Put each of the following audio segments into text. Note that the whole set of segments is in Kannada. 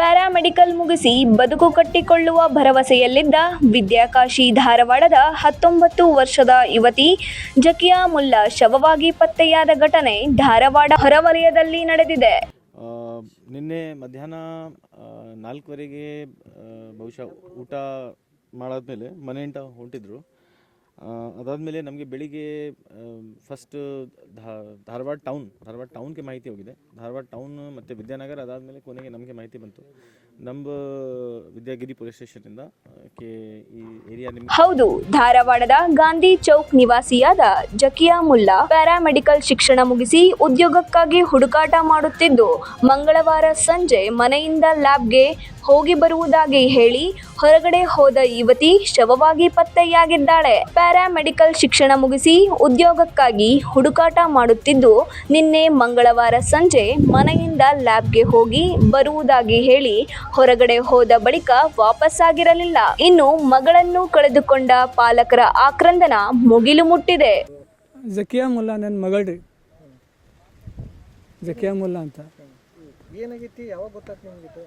ಪ್ಯಾರಾಮೆಡಿಕಲ್ ಮುಗಿಸಿ ಬದುಕು ಕಟ್ಟಿಕೊಳ್ಳುವ ಭರವಸೆಯಲ್ಲಿದ್ದ ವಿದ್ಯಾಕಾಶಿ ಧಾರವಾಡದ ಹತ್ತೊಂಬತ್ತು ವರ್ಷದ ಯುವತಿ ಜಕಿಯಾ ಮುಲ್ಲಾ ಶವವಾಗಿ ಪತ್ತೆಯಾದ ಘಟನೆ ಧಾರವಾಡ ಹೊರವಲಯದಲ್ಲಿ ನಡೆದಿದೆ. ನಿನ್ನೆ ಮಧ್ಯಾಹ್ನ ನಾಲ್ಕುವರೆಗೆ ಬಹುಶಃ ಊಟ ಮಾಡಾದ್ಮೇಲೆ ಮನೆಯಿಂದ ಹೊಂಟಿದ್ರು. ಅದಾದಮೇಲೆ ನಮಗೆ ಬೆಳಿಗ್ಗೆ ಫಸ್ಟ್ ಧಾರವಾಡ ಟೌನ್ ಧಾರವಾಡ ಟೌನ್ಗೆ ಮಾಹಿತಿ ಹೋಗಿದೆ. ಧಾರವಾಡ ಟೌನ್ ಮತ್ತು ವಿದ್ಯಾನಗರ ಅದಾದಮೇಲೆ ಕೊನೆಗೆ ನಮಗೆ ಮಾಹಿತಿ ಬಂತು. ನಮ್ಮ ವಿದ್ಯಾಗಿರಿ ಪೊಲೀಸ್ ಏರಿಯಾ ನಿಮ್ಗೆ ಹೌದು, ಧಾರವಾಡದ ಗಾಂಧಿ ಚೌಕ್ ನಿವಾಸಿಯಾದ ಜಕಿಯಾ ಮುಲ್ಲಾ ಪ್ಯಾರಾಮೆಡಿಕಲ್ ಶಿಕ್ಷಣ ಮುಗಿಸಿ ಉದ್ಯೋಗಕ್ಕಾಗಿ ಹುಡುಕಾಟ ಮಾಡುತ್ತಿದ್ದು, ಮಂಗಳವಾರ ಸಂಜೆ ಮನೆಯಿಂದ ಲ್ಯಾಬ್ಗೆ ಹೋಗಿ ಬರುವುದಾಗಿ ಹೇಳಿ ಹೊರಗಡೆ ಹೋದ ಯುವತಿ ಶವವಾಗಿ ಪತ್ತೆಯಾಗಿದ್ದಾಳೆ. ಪ್ಯಾರಾಮೆಡಿಕಲ್ ಶಿಕ್ಷಣ ಮುಗಿಸಿ ಉದ್ಯೋಗಕ್ಕಾಗಿ ಹುಡುಕಾಟ ಮಾಡುತ್ತಿದ್ದು, ನಿನ್ನೆ ಮಂಗಳವಾರ ಸಂಜೆ ಮನೆಯಿಂದ ಲ್ಯಾಬ್ಗೆ ಹೋಗಿ ಬರುವುದಾಗಿ ಹೇಳಿ ಹೊರಗಡೆ ಹೋದ ಬಳಿಕ ವಾಪಸ್ಸಾಗಿರಲಿಲ್ಲ. ಇನ್ನು ಮಗಳನ್ನು ಕಳೆದುಕೊಂಡ ಪಾಲಕರ ಆಕ್ರಂದನ ಮುಗಿಲು ಮುಟ್ಟಿದೆ. ಜಕಿಯಾ ಮುಲ್ಲಾ ನನ್ನ ಮಗಳ್ರಿ. ಜಕಿಯಾ ಮುಲ್ಲಾ ಅಂತ. ಏನಾಗೈತಿ ಯಾವಾಗ ಗೊತ್ತಾಯ್ತು ನಿಮ್ಗೆ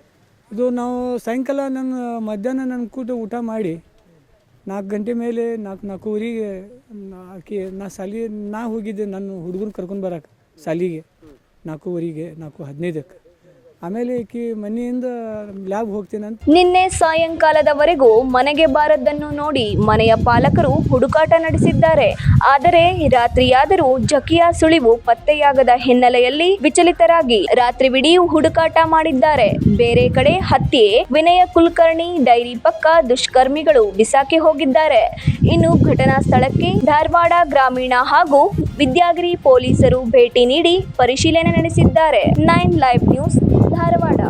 ಇದು ನಾವು ಸಾಯಂಕಾಲ ನನ್ನ ಮಧ್ಯಾಹ್ನ ನನ್ನ ಕೂತು ಊಟ ಮಾಡಿ ನಾಲ್ಕು ಗಂಟೆ ಮೇಲೆ ನಾಲ್ಕು ನಾಲ್ಕೂವರೆಗೆ ಆಕೆ ಆಕಿ ನಾ ಸಾಲಿ ನಾ ಹೋಗಿದ್ದೆ ನನ್ನ ಹುಡುಗನ ಕರ್ಕೊಂಡು ಬರಕ್ಕೆ ಸಾಲಿಗೆ ನಾಲ್ಕೂವರೆಗೆ ನಾಲ್ಕು ಹದಿನೈದಕ್ಕೆ. ಆಮೇಲೆ ಮನೆಯಿಂದ ಲ್ಯಾಬ್ ಹೋಗ್ತೀನಿ ಅಂತ ನಿನ್ನೆ ಸಾಯಂಕಾಲದವರೆಗೂ ಮನೆಗೆ ಬಾರದ್ದನ್ನು ನೋಡಿ ಮನೆಯ ಪಾಲಕರು ಹುಡುಕಾಟ ನಡೆಸಿದ್ದಾರೆ. ಆದರೆ ರಾತ್ರಿಯಾದರೂ ಜಕಿಯಾ ಸುಳಿವು ಪತ್ತೆಯಾಗದ ಹಿನ್ನೆಲೆಯಲ್ಲಿ ವಿಚಲಿತರಾಗಿ ರಾತ್ರಿವಿಡೀ ಹುಡುಕಾಟ ಮಾಡಿದ್ದಾರೆ. ಬೇರೆ ಕಡೆ ಹತ್ಯೆ, ವಿನಯ ಕುಲಕರ್ಣಿ, ಡೈರಿ ಪಕ್ಕ ದುಷ್ಕರ್ಮಿಗಳು ಬಿಸಾಕಿ ಹೋಗಿದ್ದಾರೆ. ಇನ್ನು ಘಟನಾ ಸ್ಥಳಕ್ಕೆ ಧಾರವಾಡ ಗ್ರಾಮೀಣ ಹಾಗೂ ವಿದ್ಯಾಗಿರಿ ಪೊಲೀಸರು ಭೇಟಿ ನೀಡಿ ಪರಿಶೀಲನೆ ನಡೆಸಿದ್ದಾರೆ. Nine live news Dharwad